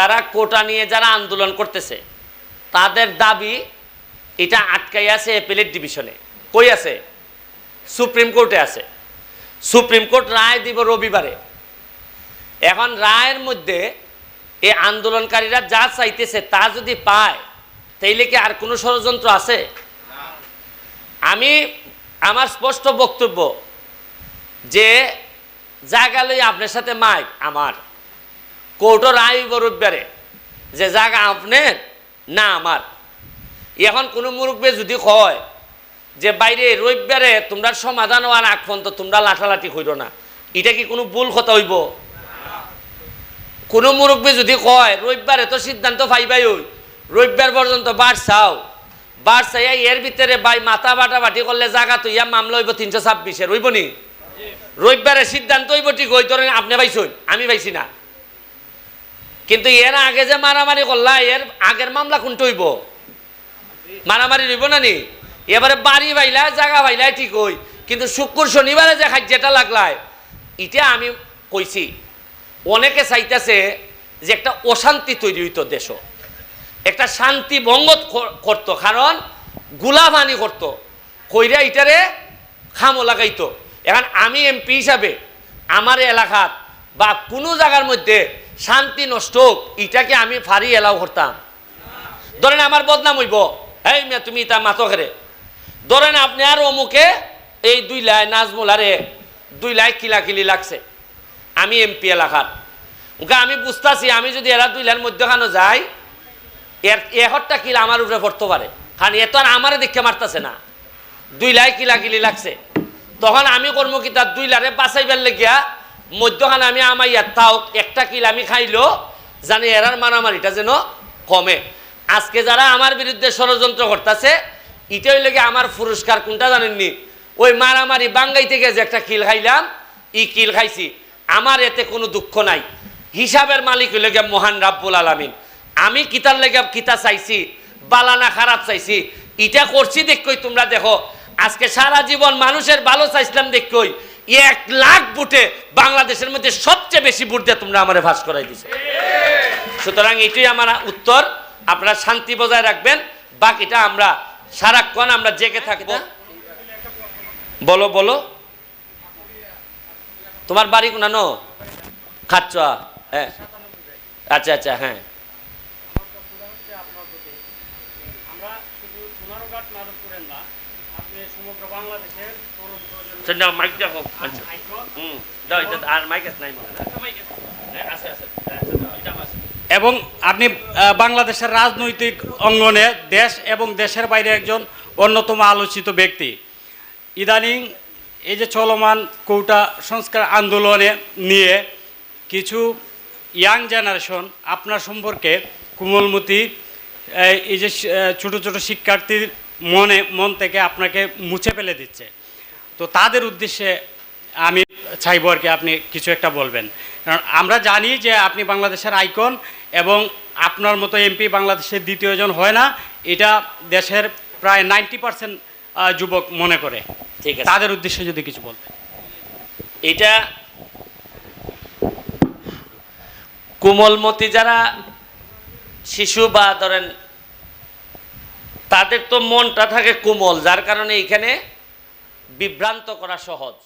তারা কোটা নিয়ে যারা আন্দোলন করতেছে, তাদের দাবি এটা আটকাই আছে এপিলেট ডিভিশনে কই আছে? সুপ্রিম কোর্টে আছে। সুপ্রিম কোর্ট রায় দিব রবিবারে। এখন রায়ের মধ্যে এই আন্দোলনকারীরা যা চাইতেছে তা যদি পায়, তাইলে কি আর কোনো ষড়যন্ত্র আছে? আমি আমার স্পষ্ট বক্তব্য যে জায়গা লই আপনার সাথে মাইক আমার। কোর্টও রায় রবিবারে যে জায়গা আপনার না আমার এখন কোনো মুরব্বী যদি কয় যে বাইরে রবিবারে তোমরা সমাধান হওয়ার আগ পর্যন্ত তোমরা লাঠালাঠি হইল না এটা কি কোনো ভুল কথা হইব? কোনো মুরব্বী যদি কয় রবিবারে তো সিদ্ধান্ত পাইবাই ওই রবিবার পর্যন্ত বার চাও। বার চাইয়া এর ভিতরে বাই মাথা বাটা বাটি করলে জায়গা তো ইয়া মামলা হইব তিনশো ছাব্বিশের হইব নি? রবিবারে সিদ্ধান্ত হইব ঠিক ওই ধরেন আপনি পাইছেন আমি পাইছি না। কিন্তু এর আগে যে মারামারি করলা, এর আগের মামলা কোনটা হইব? মারামারি হইব না নি? এবারে বাড়ি বাইলা, জায়গা বাইলা, ঠিক হই। কিন্তু শুক্র শনিবারে যে খাদ্যটা লাগলায় এটা আমি কইছি, অনেকে চাইতেছে যে একটা অশান্তি তৈরি হইতো দেশ। একটা শান্তি ভঙ্গ করতো, কারণ গুলাবানি করতো, কইরা ইটারে খামো লাগাইতো। এখন আমি এমপি হিসাবে, আমার এলাকাত বা কোনো জায়গার মধ্যে শান্তি নষ্ট হোক ইটাকে আমি ফারি এলাও করতাম। ধরেন আমার বদনাম হইব। এই মেয়ে, তুমি তা মাথো খেরে ধরেন আপনি আর অমুকে এই দুই লাই নাজমুল, আরে দুই লাই কিলাকিলি লাগছে। আমি এমপি এলাকার। ওকে, আমি বুঝতেছি, আমি যদি এরা দুই লাইন মধ্যখানো যাই, এর এহরটা কিলা আমার উপরে পড়তে পারে। কারণ এ তো আর আমারে দেখে মারতেছে না। দুই লাই কিলাকিলি লাগছে। তখন আমি কর্ম কি তার দুই লারে বাঁচাইবার লেগিয়া মধ্যখানে আমি আমার ইয়ার তাও একটা কিল আমি খাইলো, জানি এরার মারামারিটা যেন কমে। আজকে যারা আমার বিরুদ্ধে ষড়যন্ত্র করতেছে এটাই লেগে আমার পুরস্কার কোনটা জানেননি? ওই মারামারি থেকে যে একটা কিল খাইলাম, ই কিল খাইছি। আমার এতে কোনো দুঃখ নাই। হিসাবের মালিক হইলে গিয়ে মহান রাব্বুল আলামিন। আমি কিতার লেগে কিতা চাইছি বালানা খারাপ চাইছি। ইটা করছি দেখই তোমরা দেখো। আজকে সারা জীবন মানুষের ভালো চাইছিলাম দেখই এক লাখ বুটে বাংলাদেশের মধ্যে সবচেয়ে বেশি বুট দিয়ে তোমরা আমার ভাস করাই দিছো। সুতরাং এটাই আমার উত্তর। আপনারা শান্তি বজায় রাখবেন। বাকিটা আমরা সারাক্ষণ আমরা জেগে থাকব। বলো বলো। তোমার বাড়ি কোনানো? খাচ্ছ হ্যাঁ। আচ্ছা আচ্ছা হ্যাঁ। আমরা শুধু সোনারঘাট নারদপুরের না মাইক দেখো হুম আর মাইক আছে নাই আছে। আছে। এবং আপনি বাংলাদেশের রাজনৈতিক অঙ্গনে দেশ এবং দেশের বাইরে একজন অন্যতম আলোচিত ব্যক্তি। ইদানিং এই যে চলমান কৌটা সংস্কার আন্দোলনে নিয়ে কিছু ইয়াং জেনারেশন আপনার সম্পর্কে কোমলমতি এই যে ছোট ছোট শিক্ষার্থীর মনে মন থেকে আপনাকে মুছে ফেলে দিচ্ছে। তো তাদের উদ্দেশ্যে আমি চাইব আর কি আপনি কিছু একটা বলবেন। কারণ আমরা জানি যে আপনি বাংলাদেশের আইকন এবং আপনার মতো এমপি বাংলাদেশের দ্বিতীয়জন হয় না এটা দেশের প্রায় নাইনটি পার্সেন্ট যুবক মনে করে। ঠিক আছে। তাদের উদ্দেশ্যে যদি কিছু বলতেন এটা কোমলমতি যারা শিশু বা ধরেন তাদের তো মনটা থাকে কোমল যার কারণে এখানে বিভ্রান্ত করা সহজ।